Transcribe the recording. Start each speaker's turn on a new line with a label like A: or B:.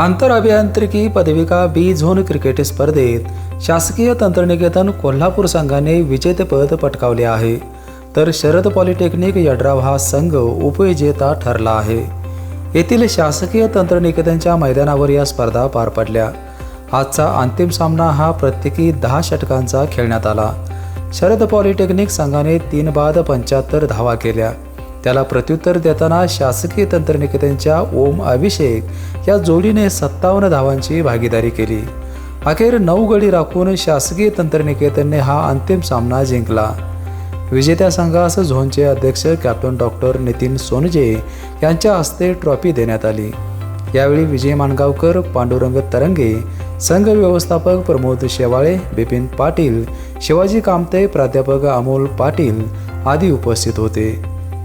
A: आंतर अभियांत्रिकी पदविका बी झोन क्रिकेट स्पर्धेत शासकीय तंत्रनिकेतन कोल्हापूर संघाने विजेतेपद पटकावले आहे. तर शरद पॉलिटेक्निक यड्राव हा संघ उपविजेता ठरला आहे. येथील शासकीय तंत्रनिकेतनच्या मैदानावर या स्पर्धा पार पडल्या. आजचा अंतिम सामना हा प्रत्येकी दहा षटकांचा खेळण्यात आला. शरद पॉलिटेक्निक संघाने तीन बाद पंच्याहत्तर धावा केल्या. त्याला प्रत्युत्तर देताना शासकीय तंत्रनिकेतनच्या ओम अभिषेक या जोडीने सत्तावन्न धावांची भागीदारी केली. अखेर नऊ गडी राखून शासकीय तंत्रनिकेतनने हा अंतिम सामना जिंकला. विजेत्या संघास झोनचे अध्यक्ष कॅप्टन डॉक्टर नितीन सोनजे यांच्या हस्ते ट्रॉफी देण्यात आली. यावेळी विजय माणगावकर पांडुरंग तरंगे संघ व्यवस्थापक प्रमोद शेवाळे बिपिन पाटील शिवाजी कामते प्राध्यापक अमोल पाटील आदी उपस्थित होते.